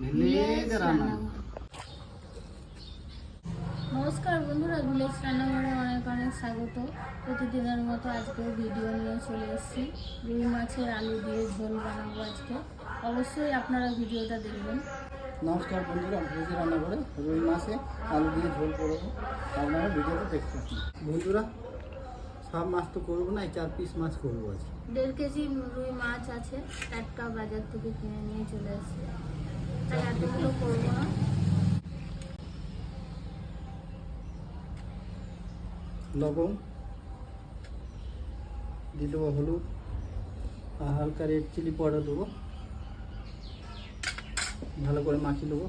Village নমস্কার বন্ধুরা village রান্নাঘরে অনেক অনেক স্বাগত। প্রতিদিনের মতো আজকেও ভিডিও নিয়ে চলে এসেছি। রুই মাছের আলু দিয়ে ঝোল বানাবো আজকে। অবশ্যই আপনারা ভিডিওটা দেখবেন। নমস্কার বন্ধুরা ভিলেজ রান্না করে রুই মাছে আলু দিয়ে ঝোল করব। আপনারা ভিডিওতে দেখতে বন্ধুরা সব মাছ তো করব না চার পিস মাছ করব আজকে। দেড় কেজি রুই মাছ আছে টাটকা বাজার থেকে কিনে নিয়ে চলে এসেছি লবণ দিয়ে দেবো হলুদ আর হালকা রেড চিলি পাউডার দেবো। ভালো করে মাখিয়ে দেবো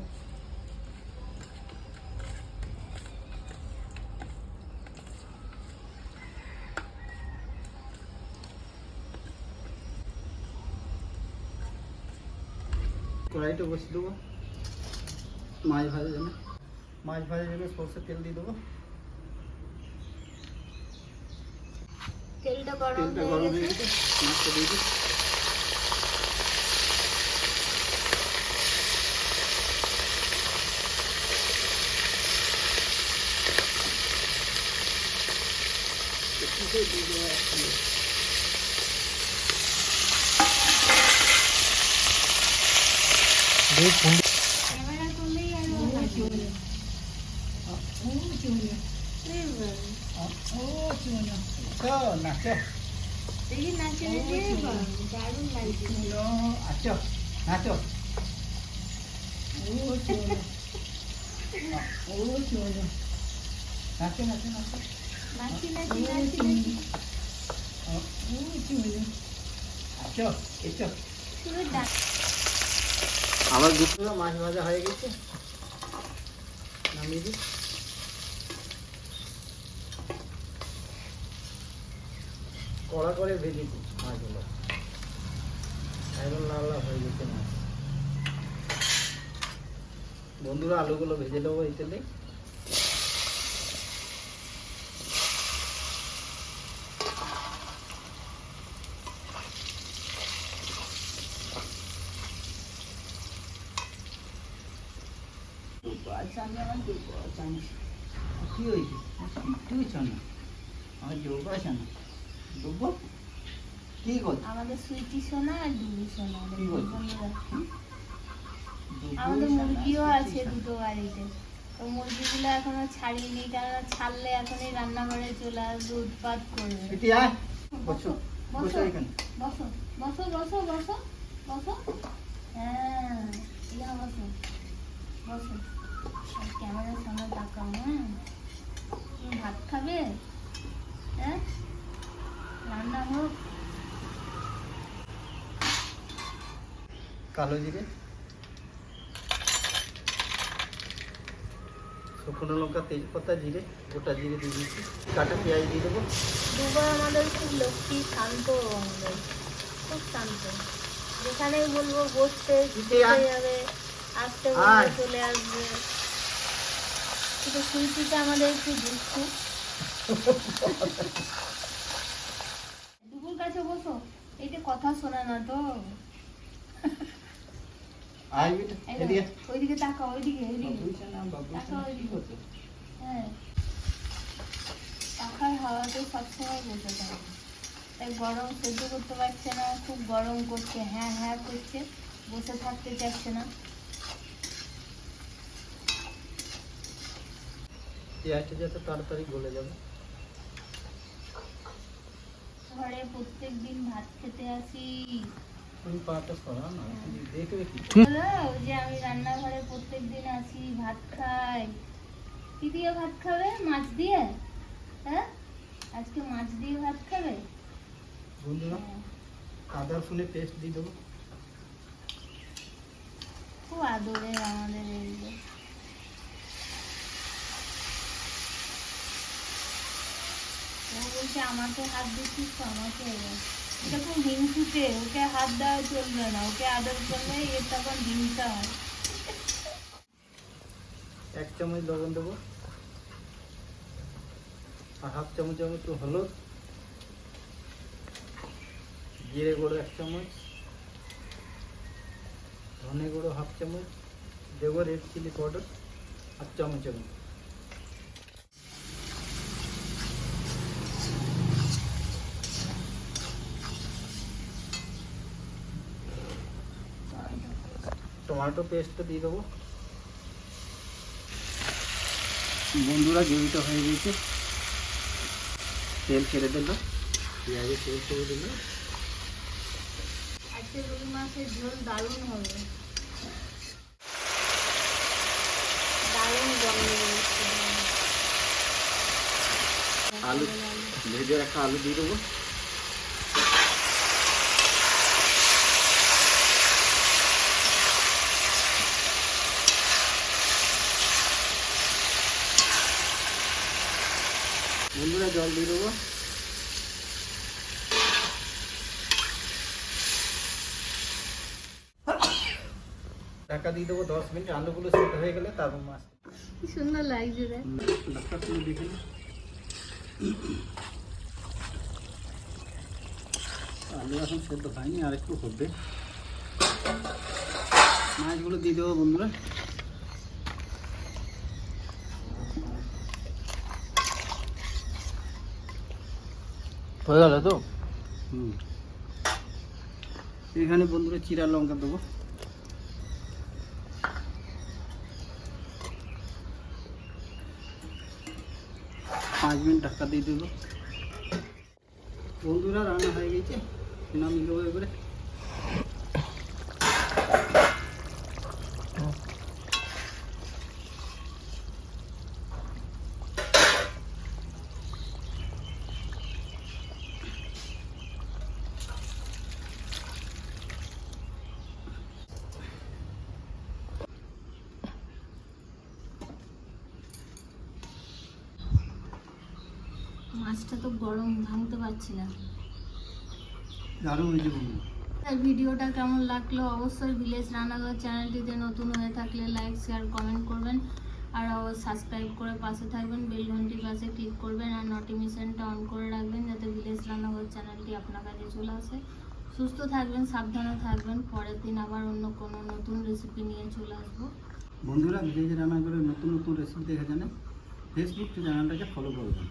কড়াইটা বসিয়ে দেবো মাছ ভাজার জন্য মাছ ভাজার জন্য সরষের তেল দিয়ে দেবো তেলটা গরম তেলটা হয়ে গরম হয়ে গেছে গেছে মাছটা দিয়ে দিই একটু করে দিয়ে দেবো Chưa, chưa. Chưa đặt. আমার দুটো মাছ ভাজা হয়ে গেছে। নামিয়ে দিই। কড়া করে ভেজেছি মাছগুলো। একদম লাল লাল হয়ে গেছে মাছ। বন্ধুরা, আলুগুলো ভেজে দেবো এই তেলে কি হয়েছে কি হয়েছে না আমার যোগ আছে না ডুবব কি করছে আমাদের সুইটি সোনা আর ডুবি সোনা কি বলছো? বন্ধুরা। ডুববো আমাদের মুরগিও আছে দুটো বাড়িতে। তো মুরগিগুলো এখনও ছাড়িনি কারণ ছাড়লে এখনই রান্নাঘরে চলে আসবে উৎপাত করবে। বসো বসো বসো বসো বসো বসো বসো হ্যাঁ বসো বসো। ক্যামেরার সামনে তাকাও হ্যাঁ? তুমি ভাত খাবে? হ্যাঁ? রান্না হোক। কালো জিরে। শুকনো লঙ্কা তেজপাতা জিরে গোটা জিরে দিয়ে দিয়েছি কাটা পেঁয়াজ দিয়ে দেবো। দুবার আমাদের খুব লক্ষ্মী শান্ত আমাদের খুব শান্ত। যেখানেই বলব বসতে। যাবে আসতে। চলে আসবে। সুইটিটা আমাদের একটু দুঃখু দুপুর কাছে বসো এইটা কথা শোনা না তো। আয় বেটা এই এদিকে দেখো, ওইদিকে তাকাও ওইদিকে? হ্যাঁ। পাখার হাওয়াতে সবসময় বসে থাকে। তাই গরম সহ্য করতে পারছে না খুব গরম করছে হ্যাঁ হ্যাঁ করছে বসে থাকতে চাচ্ছে না। পেঁয়াজটা যাতে তাড়াতাড়ি গলে যাবে। ঘরে প্রত্যেক দিন ভাত খেতে আসি। তুমি পাটা সরা না তুমি দেখবে কি। বলো যে আমি রান্নাঘরে প্রত্যেক দিন আসি ভাত খাই। কি দিয়ে ভাত খাবে? মাছ দিয়ে? হ্যাঁ? আজকে মাছ দিয়ে ভাত খাবে? বন্ধুরা হ্যাঁ। আদা রসুনে পেস্ট দিয়ে দেবো। খুব আদরের আমাদের বলছে, আমাকে হাত দিচ্ছিস তো, আমাকে খুব হিংসুটে, ওকে হাত দেওয়া চলবে না, ওকে আদর করলে এর তখন হিংসা হয়। এক চামচ লবণ দেবো। আর হাফ চামচ আমি একটু হলুদ। জিরে গুঁড়ো এক চামচ। ধনে গুঁড়ো হাফ চামচ। দেবো রেড চিলি পাউডার আর চামচ চামচ টমেটো পেস্টটা দিয়ে দেবো বন্ধুরা গ্রেভিটা হয়ে গেছে তেল ছেড়ে দিল পেঁয়াজের তেল ছেড়ে দিল আজকে রুই মাছের ঝোল দারুণ হবে দারুণ গন্ধ বেরোচ্ছে। আলু ভেজে রাখা আলু দিয়ে দেবো বন্ধুরা জল দিয়ে দেবো। ঢাকা দিয়ে দেবো দশ মিনিট আলুগুলো সেদ্ধ হয়ে গেলে তারপর মাছ কি সুন্দর লাগছে রে। ডাক্তার তুমি দেখে আলু এখন সেদ্ধ হয়নি আর একটু হবে। মাছগুলো দিয়ে দেবো বন্ধুরা। হয়ে গেল তো? হুম। এখানে বন্ধুরা চিরা লঙ্কা দেবো। পাঁচ মিনিট ঢাকা দিয়ে দেবো। বন্ধুরা রান্না হয়ে গেছে। নামিয়ে দেবো মাছটা তো গরম ভাঙতে পারছি না। দারুণ হয়েছে বন্ধু। আর ভিডিওটা কেমন লাগল অবশ্যই ভিলেজ রান্নাঘর চ্যানেলটিতে নতুন হয়ে থাকলে লাইক শেয়ার কমেন্ট করবেন। আর সাবস্ক্রাইব করে পাশে থাকবেন বেল ঘন্টির পাশে ক্লিক করবেন আর নোটিফিকেশনটা অন করে রাখবেন যাতে ভিলেজ রান্নাঘর চ্যানেলটি আপনার কাছে চলে আসে। সুস্থ থাকবেন সাবধানে থাকবেন পরের দিন আবার অন্য কোনো নতুন রেসিপি নিয়ে চলে আসব। বন্ধুরা ভিলেজ রান্না করে নতুন নতুন রেসিপি দেখা জানে ফেসবুক চ্যানেলটাকে ফলো করবেন